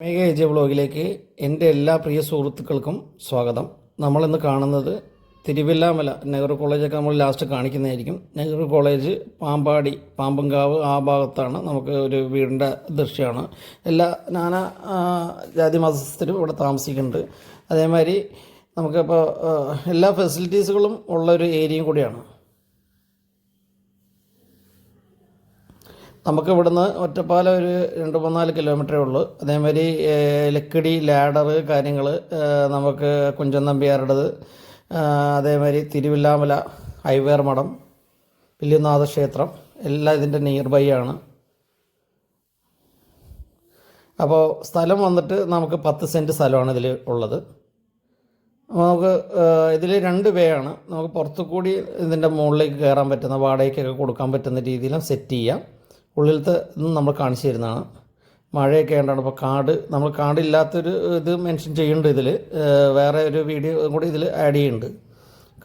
മേഘ എജ് ബ്ലോഗിലേക്ക് എന്റെ എല്ലാ പ്രിയ സുഹൃത്തുക്കൾക്കും സ്വാഗതം. നമ്മളിന്ന് കാണുന്നത് തിരുവില്ലാമല നെഹ്റു കോളേജൊക്കെ നമ്മൾ ലാസ്റ്റ് കാണിക്കുന്നതായിരിക്കും. നെഹ്റു കോളേജ് പാമ്പാടി പാമ്പങ്കാവ് ആ ഭാഗത്താണ് നമുക്ക് ഒരു വീടിന്റെ ദൃശ്യമാണ്. എല്ലാ നാനാ ജാതി മതസ്ഥരും ഇവിടെ താമസിക്കുന്നുണ്ട്. അതേമാതിരി നമുക്കിപ്പോൾ എല്ലാ ഫെസിലിറ്റീസുകളും ഉള്ള ഒരു ഏരിയയും കൂടിയാണ്. നമുക്ക് ഇവിടുന്ന് ഒറ്റപ്പാലം ഒരു രണ്ട് മൂന്നാൽ കിലോമീറ്ററേ ഉള്ളൂ. അതേമാതിരി ലക്കിടി ലാഡർ കാര്യങ്ങൾ നമുക്ക് കുഞ്ചൻ നമ്പ്യാരുടേത് അതേമാതിരി തിരുവില്ലാമല ഹൈവേർ മഠം പില്ലുനാഥ ക്ഷേത്രം എല്ലാം ഇതിന്റെ നിയർ ബൈ ആണ്. അപ്പോൾ സ്ഥലം വന്നിട്ട് നമുക്ക് പത്ത് സെന്റ് സ്ഥലമാണ് ഇതിൽ ഉള്ളത്. നമുക്ക് ഇതിൽ രണ്ട് വേ ആണ്. നമുക്ക് പുറത്തു കൂടി ഇതിന്റെ മുകളിലേക്ക് കയറാൻ പറ്റുന്ന വാടകയ്ക്കൊക്കെ കൊടുക്കാൻ പറ്റുന്ന രീതിയിലും സെറ്റ് ചെയ്യാം. ഉള്ളിലത്തെ നമ്മൾ കാണിച്ചു തരുന്നതാണ്. മഴയൊക്കെ ആയതുകൊണ്ടാണ് അപ്പോൾ കാട് നമ്മൾ കാടില്ലാത്തൊരു ഇത് മെൻഷൻ ചെയ്യുന്നുണ്ട് ഇതിൽ വേറെ ഒരു വീഡിയോ കൂടി ഇതിൽ ആഡ് ചെയ്യുന്നുണ്ട്.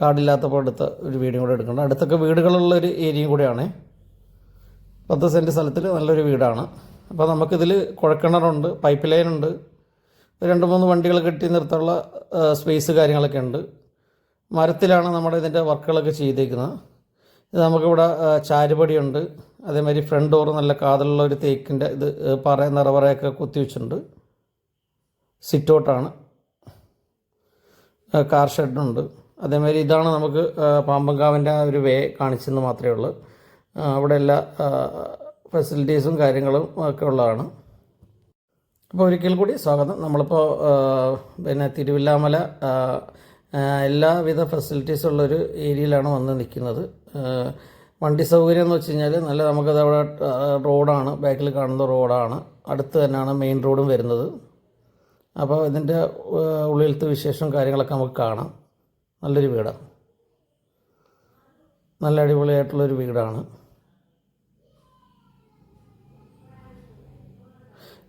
കാടില്ലാത്തപ്പോൾ അടുത്ത ഒരു വീഡിയോ കൂടെ എടുക്കുന്നുണ്ട്. അടുത്തൊക്കെ വീടുകളുള്ള ഒരു ഏരിയയും കൂടെയാണ്. പത്ത് സെന്റ് സ്ഥലത്തിൽ നല്ലൊരു വീടാണ്. അപ്പോൾ നമുക്കിതിൽ കുഴക്കിണറുണ്ട് പൈപ്പ് ലൈൻ ഉണ്ട്. രണ്ട് മൂന്ന് വണ്ടികൾ കെട്ടി നിർത്താനുള്ള സ്പേസ് കാര്യങ്ങളൊക്കെ ഉണ്ട്. മരത്തിലാണ് നമ്മുടെ ഇതിന്റെ വർക്കുകളൊക്കെ ചെയ്തേക്കുന്നത്. ഇത് നമുക്കിവിടെ ചാരുപടിയുണ്ട്. അതേമാതിരി ഫ്രണ്ട് ഡോർ നല്ല കാതലുള്ള ഒരു തേക്കിന്റെ ഇത് പറ നിറവറയൊക്കെ കുത്തി വെച്ചിട്ടുണ്ട്. സിറ്റ് ഔട്ടാണ് കാർ ഷെഡുണ്ട് അതേമാതിരി ഇതാണ് നമുക്ക് പാമ്പങ്കാവിന്റെ ഒരു വേ കാണിച്ചെന്ന് മാത്രമേ ഉള്ളൂ. അവിടെ എല്ലാ ഫെസിലിറ്റീസും കാര്യങ്ങളും ഒക്കെ ഉള്ളതാണ്. അപ്പോൾ ഒരിക്കൽ കൂടി സ്വാഗതം. നമ്മളിപ്പോൾ പിന്നെ തിരുവില്ലാമല എല്ലാവിധ ഫെസിലിറ്റീസുള്ളൊരു ഏരിയയിലാണ് വന്ന് നിൽക്കുന്നത്. വണ്ടി സൗകര്യം എന്ന് വെച്ച് കഴിഞ്ഞാൽ നല്ല നമുക്കത് അവിടെ റോഡാണ്. ബാക്കിൽ കാണുന്ന റോഡാണ്. അടുത്ത് തന്നെയാണ് മെയിൻ റോഡും വരുന്നത്. അപ്പോൾ ഇതിന്റെ ഉള്ളിലത്തെ വിശേഷം കാര്യങ്ങളൊക്കെ നമുക്ക് കാണാം. നല്ലൊരു വീടാണ്. നല്ല അടിപൊളിയായിട്ടുള്ളൊരു വീടാണ്.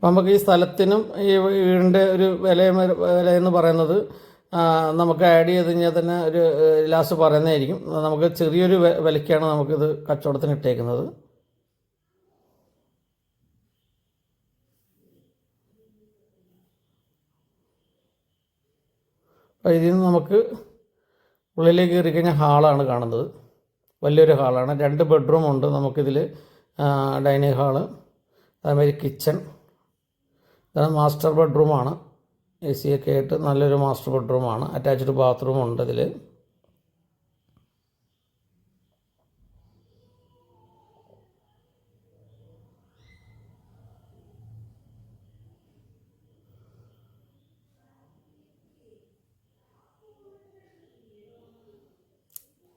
നമുക്ക് ഈ സ്ഥലത്തിനും ഈ വീടിന്റെ ഒരു വില വില എന്ന് പറയുന്നത് നമുക്ക് ആഡ് ചെയ്ത് കഴിഞ്ഞാൽ തന്നെ ഒരു ലാസ്റ്റ് പറയുന്നതായിരിക്കും. നമുക്ക് ചെറിയൊരു വിലയ്ക്കാണ് നമുക്കിത് കച്ചവടത്തിന് ഇട്ടേക്കുന്നത്. അപ്പോൾ ഇതിൽ നിന്ന് നമുക്ക് ഉള്ളിലേക്ക് കയറി കഴിഞ്ഞാൽ ഹാളാണ് കാണുന്നത്. വലിയൊരു ഹാളാണ്. രണ്ട് ബെഡ്റൂം ഉണ്ട് നമുക്കിതിൽ ഡൈനിങ് ഹാൾ അതേമാതിരി കിച്ചൺ മാസ്റ്റർ ബെഡ്റൂമാണ് എ സി ഒക്കെ ആയിട്ട് നല്ലൊരു മാസ്റ്റർ ബെഡ്റൂമാണ്. അറ്റാച്ച്ഡ് ബാത്റൂം ഉണ്ട് ഇതിൽ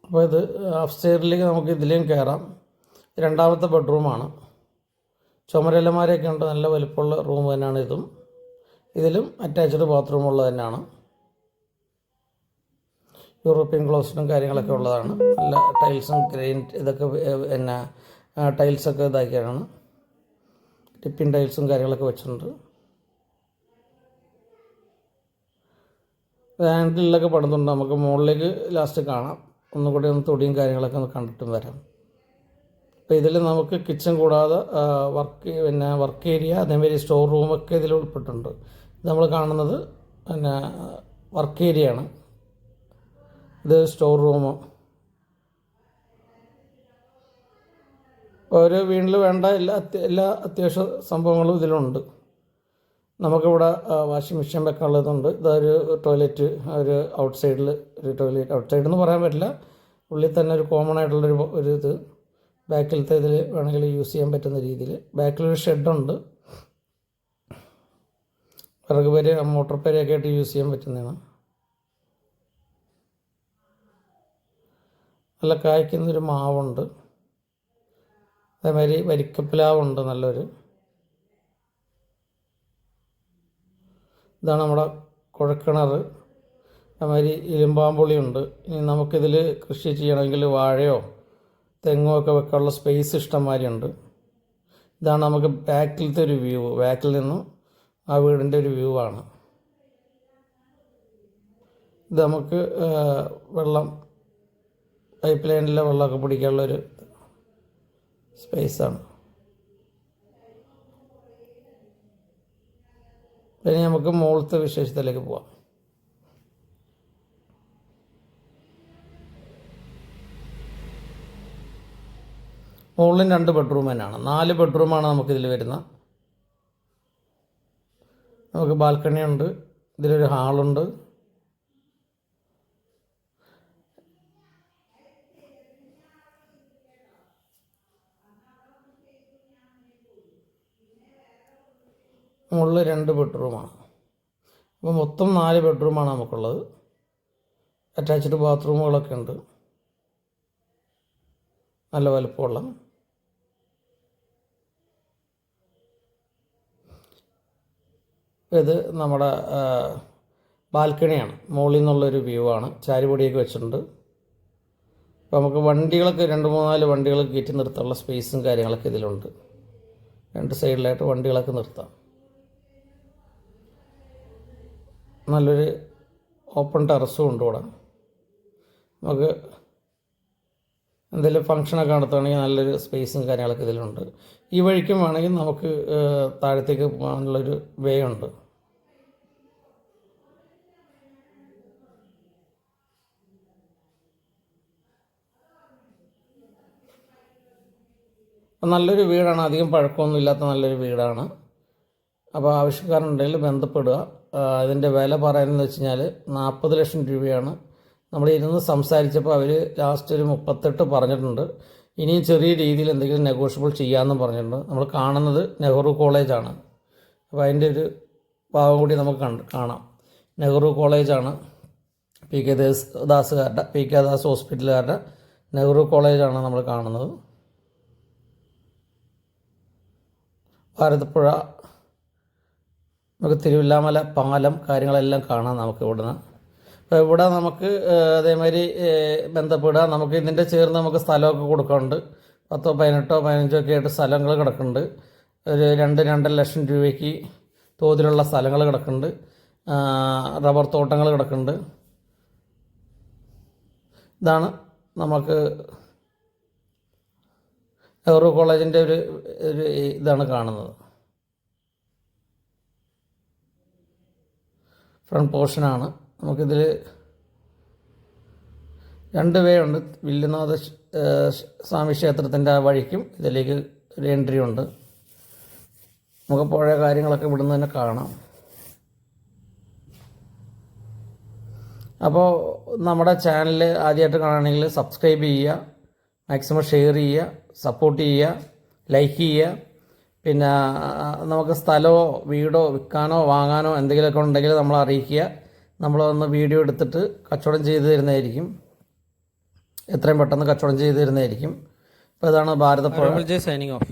അപ്പോൾ ഇത് ഹാഫ് സ്റ്റെയറിലേക്ക് നമുക്ക് ഇതിലേയും കയറാം രണ്ടാമത്തെ ബെഡ്റൂമാണ്. ചുമരലമാരൊക്കെ ഉണ്ട്. നല്ല വലിപ്പമുള്ള റൂം തന്നെയാണ് ഇതും. ഇതിലും അറ്റാച്ച്ഡ് ബാത്റൂം ഉള്ളത് തന്നെയാണ് യൂറോപ്യൻ ക്ലോസിനും കാര്യങ്ങളൊക്കെ ഉള്ളതാണ്. നല്ല ടൈൽസും ഗ്രെയിൻ ഇതൊക്കെ പിന്നെ ടൈൽസൊക്കെ ഇതാക്കിയാണ് ടിപ്പിൻ ടൈൽസും കാര്യങ്ങളൊക്കെ വെച്ചിട്ടുണ്ട്. ഹാൻഡിലൊക്കെ പണിതുണ്ട്. നമുക്ക് മുകളിലേക്ക് ലാസ്റ്റ് കാണാം. ഒന്നുകൂടി ഒന്ന് തൊടിയും കാര്യങ്ങളൊക്കെ ഒന്ന് കണ്ടിട്ടും വരാം. അപ്പോൾ ഇതിൽ നമുക്ക് കിച്ചൺ കൂടാതെ വർക്ക് പിന്നെ വർക്ക് ഏരിയ അതേമാതിരി സ്റ്റോർ റൂമൊക്കെ ഇതിൽ ഉൾപ്പെട്ടിട്ടുണ്ട്. നമ്മൾ കാണുന്നത് പിന്നെ വർക്ക് ഏരിയ ആണ്. ഇത് സ്റ്റോർ റൂം ഒരു വീട്ടിൽ വേണ്ട എല്ലാ എല്ലാ അത്യാവശ്യ സംഭവങ്ങളും ഇതിലുണ്ട്. നമുക്കിവിടെ വാഷിംഗ് മെഷീൻ വെക്കാനുള്ളതുണ്ട്. ഇതൊരു ടോയ്ലറ്റ് ഒരു ഔട്ട് സൈഡിൽ ഒരു ടോയ്ലറ്റ് ഔട്ട് സൈഡ് എന്ന് പറയാൻ പറ്റില്ല. ഉള്ളിൽ തന്നെ ഒരു കോമൺ ആയിട്ടുള്ളൊരു ഒരു ഇത്. ബാക്കിലത്തെ ഇതിൽ വേണമെങ്കിൽ യൂസ് ചെയ്യാൻ പറ്റുന്ന രീതിയിൽ ബാക്കിലൊരു ഷെഡുണ്ട് വിറക് പേര് മോട്ടോർ പേരൊക്കെ ആയിട്ട് യൂസ് ചെയ്യാൻ പറ്റുന്നതാണ്. നല്ല കായ്ക്കുന്നൊരു മാവുണ്ട്. അതേമാതിരി വരിക്കപ്പിലാവുണ്ട് നല്ലൊരു. ഇതാണ് നമ്മുടെ കുഴക്കിണർ. അതുമാതിരി ഇരുമ്പാമ്പുളിയുണ്ട്. ഇനി നമുക്കിതിൽ കൃഷി ചെയ്യണമെങ്കിൽ വാഴയോ തെങ്ങോ ഒക്കെ വെക്കാനുള്ള സ്പേസ് ഇഷ്ടംമാതിരി ഉണ്ട് ഇതാണ് നമുക്ക് ബാക്കിലത്തെ ഒരു വ്യൂ ബാക്കിൽ നിന്നും ആ വീടിന്റെ ഒരു വ്യൂ ആണ്. ഇത് നമുക്ക് വെള്ളം പൈപ്പ് ലൈനിലെ വെള്ളമൊക്കെ പിടിക്കാനുള്ളൊരു സ്പേസാണ് പിന്നെ നമുക്ക് മുകളത്തെ വിശേഷത്തിലേക്ക് പോവാം. മുകളിലും രണ്ട് ബെഡ്റൂം തന്നെയാണ്. നാല് ബെഡ്റൂമാണ് നമുക്കിതിൽ വരുന്ന നമുക്ക് ബാൽക്കണി ഉണ്ട്. ഇതിലൊരു ഹാളുണ്ട്. മുകളിൽ രണ്ട് ബെഡ്റൂമാണ്. അപ്പോൾ മൊത്തം നാല് ബെഡ്റൂമാണ് നമുക്കുള്ളത്. അറ്റാച്ച്ഡ് ബാത്റൂമുകളൊക്കെ ഉണ്ട്. നല്ല വലുപ്പമുള്ള ഇത് നമ്മുടെ ബാൽക്കണിയാണ്. മുകളിൽ നിന്നുള്ളൊരു വ്യൂ ആണ്. ചാരിപൊടിയൊക്കെ വെച്ചിട്ടുണ്ട്. അപ്പോൾ നമുക്ക് വണ്ടികളൊക്കെ രണ്ട് മൂന്നാൽ വണ്ടികൾ കയറ്റി നിർത്താനുള്ള സ്പേസും കാര്യങ്ങളൊക്കെ ഇതിലുണ്ട്. രണ്ട് സൈഡിലായിട്ട് വണ്ടികളൊക്കെ നിർത്താം. നല്ലൊരു ഓപ്പൺ ടെറസും ഉണ്ട് ഇവിടെ. നമുക്ക് എന്തെങ്കിലും ഫങ്ഷനൊക്കെ നടത്തുകയാണെങ്കിൽ നല്ലൊരു സ്പേസും കാര്യങ്ങളൊക്കെ ഇതിലുണ്ട്. ഈ വഴിക്കും വേണമെങ്കിൽ നമുക്ക് താഴത്തേക്ക് പോകാനുള്ളൊരു വേ ഉണ്ട്. നല്ലൊരു വീടാണ്. അധികം പഴക്കമൊന്നും ഇല്ലാത്ത നല്ലൊരു വീടാണ്. അപ്പോൾ ആവശ്യക്കാരുണ്ടെങ്കിൽ ബന്ധപ്പെടുക. ഇതിന്റെ വില പറയുന്നത് വെച്ച് കഴിഞ്ഞാൽ നാൽപ്പത് ലക്ഷം രൂപയാണ്. നമ്മൾ ഇരുന്ന് സംസാരിച്ചപ്പോൾ അവർ ലാസ്റ്റ് ഒരു മുപ്പത്തെട്ട് പറഞ്ഞിട്ടുണ്ട്. ഇനിയും ചെറിയ രീതിയിൽ എന്തെങ്കിലും നെഗോഷ്യബിൾ ചെയ്യാമെന്നും പറഞ്ഞിട്ടുണ്ട്. നമ്മൾ കാണുന്നത് നെഹ്റു കോളേജാണ് അപ്പോൾ അതിന്റെ ഒരു ഭാഗം കൂടി നമുക്ക് കണ്ട് കാണാം. നെഹ്റു കോളേജാണ് പി കെ ദാസ് ദാസുകാരുടെ പി കെ ദാസ് ഹോസ്പിറ്റലുകാരുടെ നെഹ്റു കോളേജാണ് നമ്മൾ കാണുന്നത്. ഭാരതപ്പുഴ നമുക്ക് തിരുവില്ലാമല പാലം കാര്യങ്ങളെല്ലാം കാണാം നമുക്ക് ഇവിടുന്ന്. ഇവിടെ നമുക്ക് അതേമാതിരി ബന്ധപ്പെടാം. നമുക്ക് ഇതിന്റെ ചേർന്ന് നമുക്ക് സ്ഥലമൊക്കെ കൊടുക്കുന്നുണ്ട് പത്തോ പതിനെട്ടോ പതിനഞ്ചോ ഒക്കെ ആയിട്ട് സ്ഥലങ്ങൾ കിടക്കുന്നുണ്ട്. ഒരു രണ്ട് രണ്ടര ലക്ഷം രൂപയ്ക്ക് തോതിലുള്ള സ്ഥലങ്ങൾ കിടക്കുന്നുണ്ട്. റബ്ബർ തോട്ടങ്ങൾ കിടക്കുന്നുണ്ട്. ഇതാണ് നമുക്ക് നെഹ്റു കോളേജിന്റെ ഒരു ഒരു ഇതാണ് കാണുന്നത്. ഫ്രണ്ട് പോർഷനാണ്. നമുക്കിതിൽ രണ്ട് വേ ഉണ്ട്. വില്ലുനാഥ സ്വാമി ക്ഷേത്രത്തിന്റെ ആ വഴിക്കും ഇതിലേക്ക് ഒരു എൻട്രി ഉണ്ട്. നമുക്ക് പഴയ കാര്യങ്ങളൊക്കെ ഇവിടുന്ന് തന്നെ കാണാം. അപ്പോൾ നമ്മുടെ ചാനൽ ആദ്യമായിട്ട് കാണുകയാണെങ്കിൽ സബ്സ്ക്രൈബ് ചെയ്യുക മാക്സിമം ഷെയർ ചെയ്യുക സപ്പോർട്ട് ചെയ്യുക ലൈക്ക് ചെയ്യുക. പിന്നെ നമുക്ക് സ്ഥലമോ വീടോ വിൽക്കാനോ വാങ്ങാനോ എന്തെങ്കിലുമൊക്കെ ഉണ്ടെങ്കിൽ നമ്മൾ അറിയിക്കുക. നമ്മളൊന്ന് വീഡിയോ എടുത്തിട്ട് കച്ചവടം ചെയ്തു തരുന്നതായിരിക്കും. എത്രയും പെട്ടെന്ന് കച്ചവടം ചെയ്തു തരുന്നതായിരിക്കും. അപ്പോൾ ഇതാണ് ഭാരതപ്പുഴ. Signing off